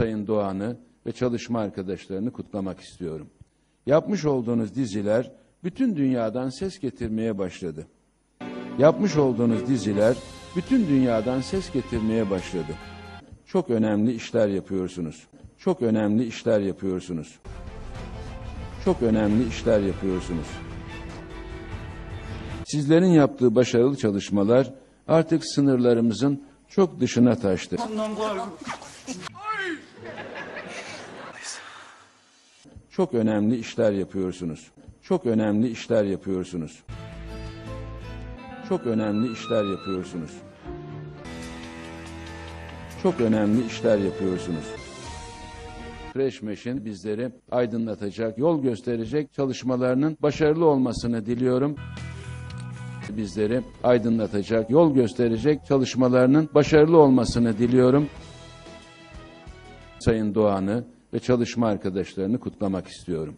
Sayın Doğan'ı ve çalışma arkadaşlarını kutlamak istiyorum. Yapmış olduğunuz diziler bütün dünyadan ses getirmeye başladı. Yapmış olduğunuz diziler bütün dünyadan ses getirmeye başladı. Çok önemli işler yapıyorsunuz. Çok önemli işler yapıyorsunuz. Çok önemli işler yapıyorsunuz. Sizlerin yaptığı başarılı çalışmalar artık sınırlarımızın çok dışına taştı. Çok önemli işler yapıyorsunuz. Çok önemli işler yapıyorsunuz. Çok önemli işler yapıyorsunuz. Çok önemli işler yapıyorsunuz. Fresh Mesh'in bizleri aydınlatacak, yol gösterecek çalışmalarının başarılı olmasını diliyorum. Bizleri aydınlatacak, yol gösterecek çalışmalarının başarılı olmasını diliyorum. Sayın Doğan'ı ve çalışma arkadaşlarını kutlamak istiyorum.